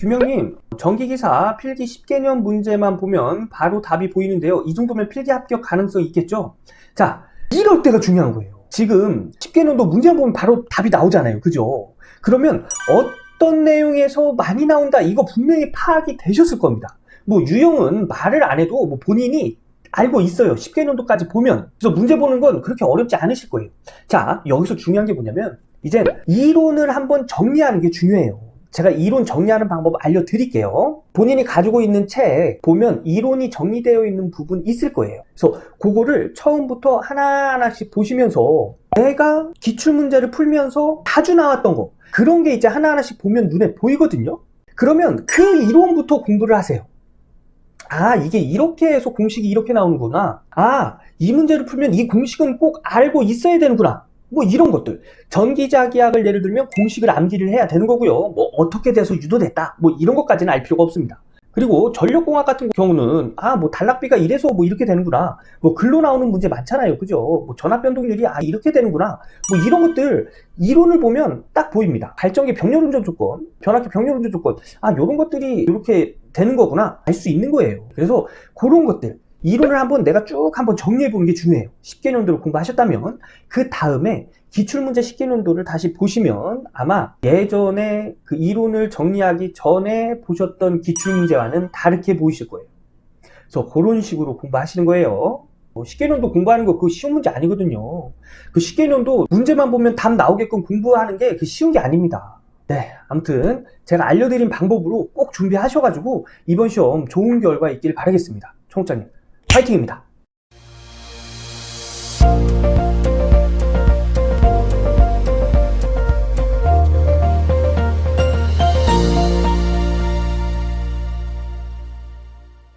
규명님, 전기기사 필기 10개년 문제만 보면 바로 답이 보이는데요. 이 정도면 필기 합격 가능성이 있겠죠? 자, 이럴 때가 중요한 거예요. 지금 10개년도 문제만 보면 바로 답이 나오잖아요. 그죠? 그러면 어떤 내용에서 많이 나온다, 이거 분명히 파악이 되셨을 겁니다. 뭐, 유형은 말을 안 해도 뭐 본인이 알고 있어요. 10개년도까지 보면. 그래서 문제 보는 건 그렇게 어렵지 않으실 거예요. 자, 여기서 중요한 게 뭐냐면, 이제 이론을 한번 정리하는 게 중요해요. 제가 이론 정리하는 방법 알려드릴게요. 본인이 가지고 있는 책 보면 이론이 정리되어 있는 부분 있을 거예요. 그래서 그거를 처음부터 하나하나씩 보시면서 내가 기출문제를 풀면서 자주 나왔던 거 그런 게 이제 하나하나씩 보면 눈에 보이거든요. 그러면 그 이론부터 공부를 하세요. 아, 이게 이렇게 해서 공식이 이렇게 나오는구나. 아, 이 문제를 풀면 이 공식은 꼭 알고 있어야 되는구나. 뭐 이런 것들. 전기자기학을 예를 들면 공식을 암기를 해야 되는 거고요. 뭐 어떻게 돼서 유도됐다. 뭐 이런 것까지는 알 필요가 없습니다. 그리고 전력공학 같은 경우는 아 뭐 단락비가 이래서 뭐 이렇게 되는구나. 뭐 글로 나오는 문제 많잖아요. 그죠? 뭐 전압 변동률이 아 이렇게 되는구나. 뭐 이런 것들 이론을 보면 딱 보입니다. 발전기 병렬 운전 조건, 변압기 병렬 운전 조건. 아 요런 것들이 이렇게 되는 거구나. 알 수 있는 거예요. 그래서 그런 것들 이론을 한번 내가 쭉 한번 정리해 보는 게 중요해요. 10개년도를 공부하셨다면 그 다음에 기출문제 10개년도를 다시 보시면 아마 예전에 그 이론을 정리하기 전에 보셨던 기출문제와는 다르게 보이실 거예요. 그래서 그런 식으로 공부하시는 거예요. 뭐 10개년도 공부하는 거 그거 쉬운 문제 아니거든요. 그 10개년도 문제만 보면 답 나오게끔 공부하는 게 그 쉬운 게 아닙니다. 네, 아무튼 제가 알려드린 방법으로 꼭 준비하셔가지고 이번 시험 좋은 결과 있길 바라겠습니다. 총장님, 파이팅입니다.